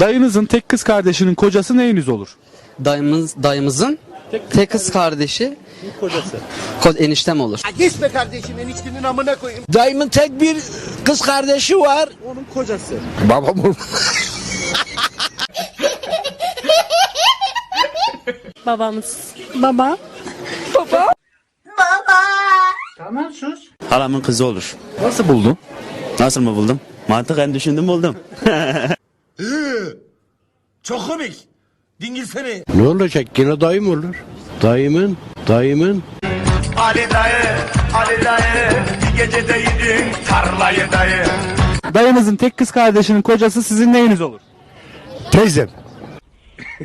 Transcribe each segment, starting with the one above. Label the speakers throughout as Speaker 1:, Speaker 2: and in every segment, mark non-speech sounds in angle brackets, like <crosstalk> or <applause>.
Speaker 1: Dayınızın tek kız kardeşinin kocası neyiniz olur?
Speaker 2: Dayımız, dayımızın tek kız kardeşi
Speaker 1: Kocası.
Speaker 2: ko- eniştem olur.
Speaker 3: Geçme kardeşim eniştenin amına koyayım.
Speaker 4: Dayımın tek bir kız kardeşi var.
Speaker 1: Onun kocası.
Speaker 4: Babam olur.
Speaker 5: Babamız. Baba.
Speaker 6: Halamın kızı olur.
Speaker 1: Nasıl buldun?
Speaker 6: Nasıl mı buldum? Mantıken düşündüm buldum. <laughs>
Speaker 4: Çok komik. Dingil seni.
Speaker 7: Ne olacak yine dayım olur. Dayımın, dayımın
Speaker 8: Ali dayı, Ali dayı, bir gecede yedin tarlayı dayı.
Speaker 1: Dayınızın tek kız kardeşinin kocası sizin neyiniz olur?
Speaker 7: teyzem.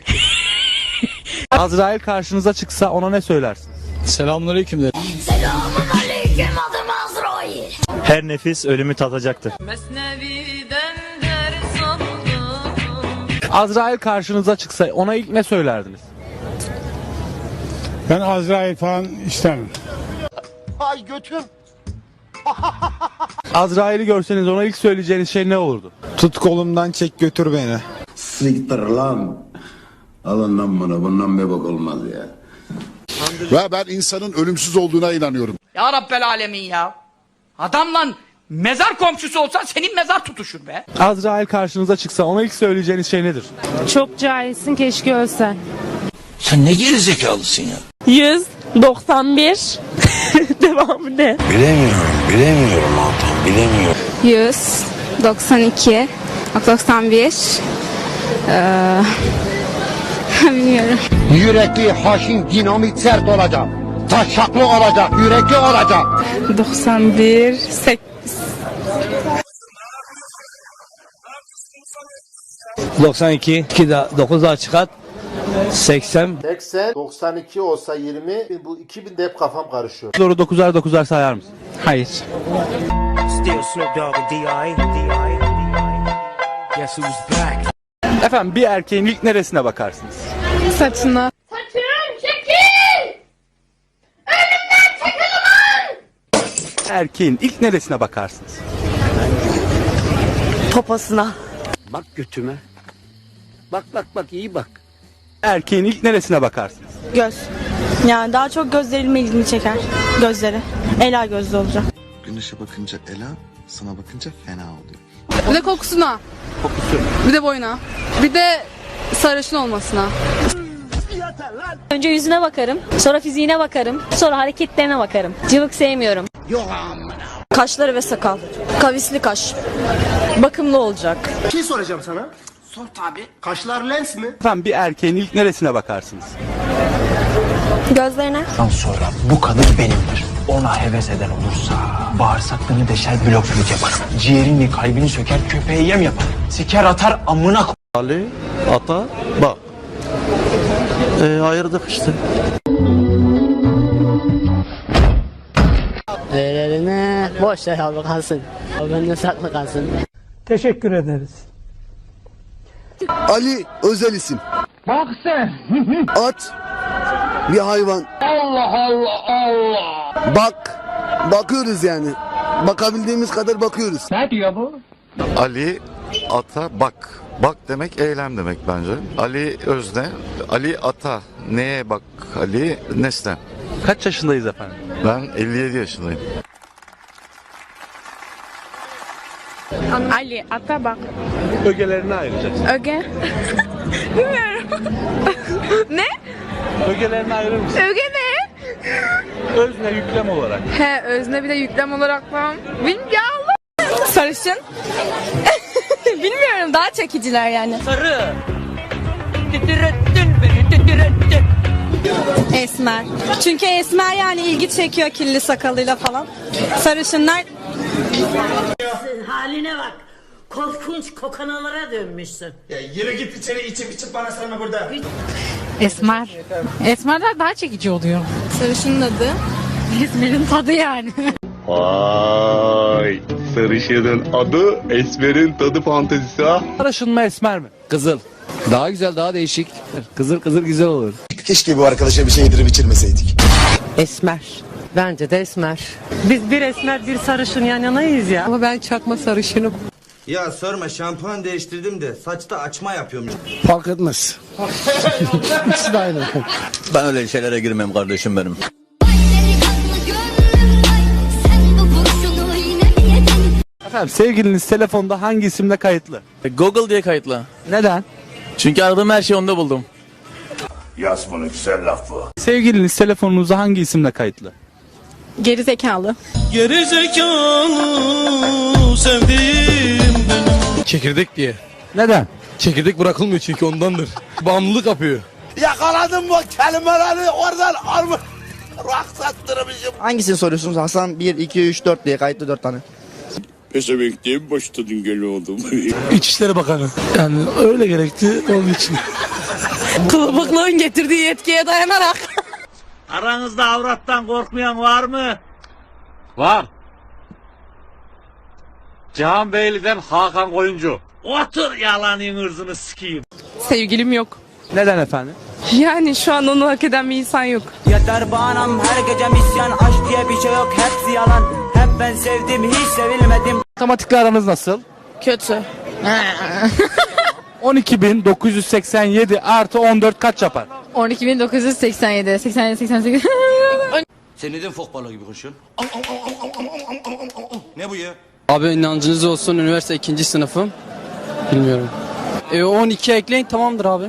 Speaker 7: <laughs>
Speaker 1: Azrail karşınıza çıksa ona ne söylersiniz?
Speaker 4: Selamünaleyküm de.
Speaker 6: Her nefis ölümü
Speaker 5: ders aldım.
Speaker 1: Azrail karşınıza çıksa ona ilk ne söylerdiniz?
Speaker 9: Ben Azrail falan istemem.
Speaker 3: Ay götüm. <laughs>
Speaker 1: Azrail'i görseniz ona ilk söyleyeceğiniz şey ne olurdu?
Speaker 9: Tut kolumdan çek götür beni.
Speaker 10: Siktir lan. Alın lan bana bundan bir bak olmaz ya.
Speaker 8: Ve ben insanın ölümsüz olduğuna inanıyorum.
Speaker 11: Ya Rabbel Alemin ya. Adamla mezar komşusu olsan senin mezar tutuşur be.
Speaker 1: Azrail karşınıza çıksa ona ilk söyleyeceğiniz şey nedir?
Speaker 5: Çok cahilsin keşke ölsen.
Speaker 4: Sen ne gerizekalısın ya?
Speaker 5: 191. <laughs> Devamı ne?
Speaker 7: Bilemiyorum, bilemiyorum Altan, bilemiyorum.
Speaker 5: 100. 92. 91. Ee, <laughs> bilmiyorum.
Speaker 3: Yürekli, haşin, dinamit sert olacak. Taşaklı olacak, yürekli olacak.
Speaker 5: 91. 8.
Speaker 4: 92, 2 daha 9 daha çıkart. 80.
Speaker 3: 80, 92 olsa 20, bu 2000 de hep kafam karışıyor.
Speaker 1: Doğru 9'ar 9'ar sayar mısın?
Speaker 4: Hayır.
Speaker 1: Efendim bir erkeğin ilk neresine bakarsınız?
Speaker 5: Saçına.
Speaker 1: Erkeğin ilk neresine bakarsınız?
Speaker 5: Poposuna.
Speaker 7: Bak götüme. Bak bak bak iyi bak.
Speaker 1: Erkeğin ilk neresine bakarsınız?
Speaker 5: Göz. Yani daha çok gözlerime ilgimi çeker. Gözleri. Ela gözlü olacak.
Speaker 10: Güneşe bakınca Ela, sana bakınca fena oluyor.
Speaker 5: Bir de kokusuna.
Speaker 1: Kokusu.
Speaker 5: Bir de boyuna. Bir de sarışın olmasına.
Speaker 12: Önce yüzüne bakarım, sonra fiziğine bakarım, sonra hareketlerine bakarım. Cıvık sevmiyorum.
Speaker 5: Kaşları ve sakal. Kavisli kaş. Bakımlı olacak.
Speaker 3: Bir şey soracağım sana. Sor tabi. Kaşlar lens mi?
Speaker 1: Efendim bir erkeğin ilk neresine bakarsınız?
Speaker 5: Gözlerine.
Speaker 4: sonra bu kadın benimdir. Ona heves eden olursa bağırsaklarını deşer blok flüt yaparım. Ciğerini kalbini söker köpeğe yem yaparım. Siker atar amına ko-
Speaker 6: Ali, ata, bak. Ee, ayırdık işte.
Speaker 2: Eline boş ver abi kalsın. Bende saklı kalsın.
Speaker 9: Teşekkür ederiz.
Speaker 10: Ali özel isim. Bak sen. <laughs> At. Bir hayvan. Allah Allah Allah. Bak. Bakıyoruz yani. Bakabildiğimiz kadar bakıyoruz.
Speaker 8: Ali, ata, bak. Bak demek eylem demek bence. Ali özne, Ali ata. Neye bak Ali? Nesne.
Speaker 1: Kaç yaşındayız efendim?
Speaker 8: Ben 57 yaşındayım.
Speaker 5: Ali ata bak.
Speaker 1: Ögelerini ayıracaksın.
Speaker 5: Öge. <laughs> Bilmiyorum. <laughs> ne?
Speaker 1: Ögelerini ayırır mısın?
Speaker 5: Öge ne?
Speaker 1: Özne yüklem olarak.
Speaker 5: He özne bir de yüklem olarak falan. Bilmiyorum ya Allah. Sarışın. <laughs> Bilmiyorum daha çekiciler yani.
Speaker 11: Sarı. Beni.
Speaker 5: Esmer. Çünkü esmer yani ilgi çekiyor kirli sakalıyla falan. Sarışınlar
Speaker 12: Haline bak. Korkunç kokanalara dönmüşsün.
Speaker 3: Yürü git içeri içip içip bana sarma burada.
Speaker 5: Esmer. Esmerler daha çekici oluyor. Sarışının adı. Esmer'in tadı yani.
Speaker 8: Vay. Sarışının adı Esmer'in tadı fantezisi ha.
Speaker 1: Sarışın mı esmer mi?
Speaker 4: Kızıl. Daha güzel daha değişik. Kızıl kızıl güzel olur.
Speaker 3: Keşke bu arkadaşa bir şey yedirip içirmeseydik.
Speaker 2: Esmer. Bence de esmer.
Speaker 5: Biz bir esmer bir sarışın yan yanayız ya.
Speaker 2: Ama ben çakma sarışınım.
Speaker 13: Ya sorma şampuan değiştirdim de saçta açma yapıyorum.
Speaker 14: Fark etmez. İkisi de aynı.
Speaker 15: Ben öyle şeylere girmem kardeşim benim.
Speaker 1: Efendim sevgiliniz telefonda hangi isimle kayıtlı?
Speaker 15: Google diye kayıtlı.
Speaker 1: Neden?
Speaker 15: Çünkü aradığım her şeyi onda buldum.
Speaker 1: Sevgiliniz telefonunuzda hangi isimle kayıtlı?
Speaker 16: Geri zekalı.
Speaker 15: Geri zekalı sevdiğim
Speaker 14: Çekirdek diye.
Speaker 1: Neden?
Speaker 14: Çekirdek bırakılmıyor çünkü ondandır. Bağımlılık yapıyor.
Speaker 6: Yakaladım bu kelimeleri oradan almış. Raksattırmışım. Hangisini soruyorsunuz Hasan? 1, 2, 3, 4 diye kayıtlı 4 tane.
Speaker 14: Peşemekliğe başta dün oldum. İçişleri Bakanı. Yani öyle gerekti onun için.
Speaker 16: Kılıbıklığın getirdiği yetkiye dayanarak.
Speaker 15: Aranızda avrattan korkmayan var mı?
Speaker 17: Var. Cihan Beyli'den Hakan Koyuncu.
Speaker 15: Otur yalanın ırzını sikeyim.
Speaker 16: Sevgilim yok.
Speaker 1: Neden efendim?
Speaker 16: Yani şu an onu hak eden bir insan yok.
Speaker 13: Yeter bağnam her gece misyan aşk diye bir şey yok hepsi yalan. Hep ben sevdim hiç sevilmedim.
Speaker 1: Matematikle aranız nasıl?
Speaker 16: Kötü. <laughs>
Speaker 1: 12.987 artı 14 kaç yapar?
Speaker 16: 12.987. 87, 88.
Speaker 13: Sen neden fok balığı gibi koşuyorsun? Ne bu ya?
Speaker 18: Abi inancınız olsun üniversite ikinci sınıfım. Bilmiyorum. E 12 ekleyin tamamdır abi.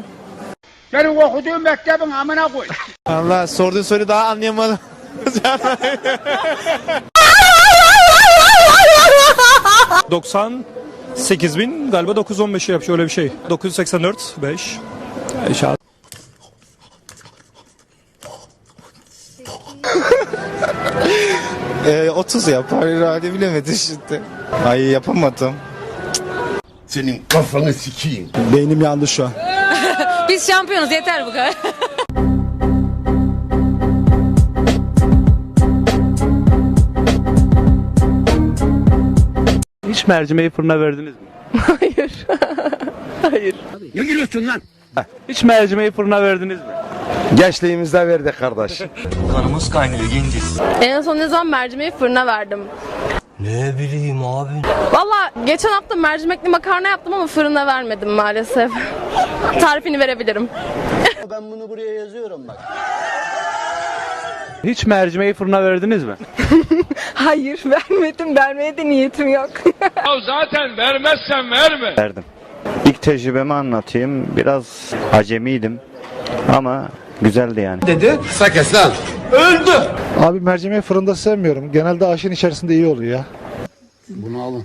Speaker 17: Senin okuduğun mektebin amına koy. <laughs>
Speaker 1: Allah sorduğun soruyu daha anlayamadım. <laughs> <laughs>
Speaker 17: bin galiba 915 yapmış öyle bir şey. 984 5. İnşallah. <laughs>
Speaker 1: Ee, 30 yap. Herhalde bilemedi şimdi. Ay yapamadım.
Speaker 19: Senin kafanı sikeyim.
Speaker 1: Beynim yandı şu an. <laughs>
Speaker 16: Biz şampiyonuz yeter bu kadar. <laughs>
Speaker 1: Hiç mercimeği fırına verdiniz mi? <laughs>
Speaker 16: Hayır. Hayır.
Speaker 19: Ne gülüyorsun lan?
Speaker 1: Hiç mercimeği fırına verdiniz mi?
Speaker 19: Gençliğimizde verdik kardeş.
Speaker 13: Kanımız kaynıyor genciz.
Speaker 16: En son ne zaman mercimeği fırına verdim?
Speaker 13: Ne bileyim abi.
Speaker 16: Valla geçen hafta mercimekli makarna yaptım ama fırına vermedim maalesef. Tarifini verebilirim.
Speaker 6: Ben bunu buraya yazıyorum bak.
Speaker 1: Hiç mercimeği fırına verdiniz mi? <laughs>
Speaker 16: Hayır <laughs> vermedim. Vermeye de niyetim yok. <laughs>
Speaker 17: zaten vermezsen verme.
Speaker 15: Verdim. İlk tecrübemi anlatayım. Biraz acemiydim ama güzeldi yani.
Speaker 19: Sakes lan.
Speaker 17: Abi mercimeği fırında sevmiyorum. Genelde aşın içerisinde iyi oluyor ya.
Speaker 19: Bunu alın.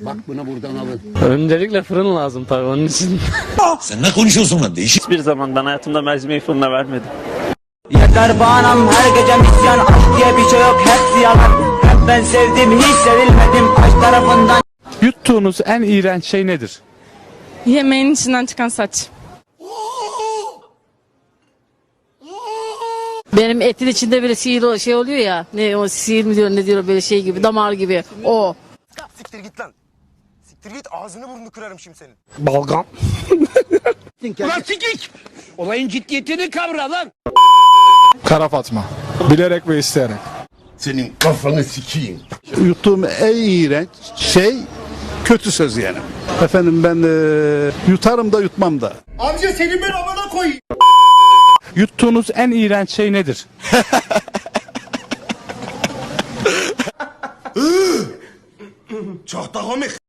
Speaker 19: Bak bunu buradan alın.
Speaker 18: Öncelikle fırın lazım tabii onun için. <laughs>
Speaker 15: Sen ne konuşuyorsun lan değişik? Hiçbir zaman ben hayatımda mercimeği fırına vermedim.
Speaker 13: Yeter bağnam her gece misyan aşk diye bir şey yok hepsi yalan. Ben sevdim hiç sevilmedim aşk tarafından.
Speaker 1: Yuttuğunuz en iğrenç şey nedir?
Speaker 16: Yemeğin içinden çıkan saç.
Speaker 18: Benim etin içinde böyle sihir o şey oluyor ya. Ne o sihir mi diyor ne diyor böyle şey gibi damar gibi. O.
Speaker 13: Siktir git lan. Siktir git ağzını burnunu kırarım şimdi senin.
Speaker 17: Balgam.
Speaker 19: Ulan sikik. Olayın ciddiyetini kavra lan.
Speaker 17: Kara Fatma. Bilerek ve isteyerek.
Speaker 19: Senin kafanı sikeyim.
Speaker 14: Yuttuğum en iğrenç şey kötü söz yani. Efendim ben e, yutarım da yutmam da.
Speaker 19: Amca seni ben amına koyayım.
Speaker 1: Yuttuğunuz en iğrenç şey nedir? <laughs>
Speaker 19: Çok da komik.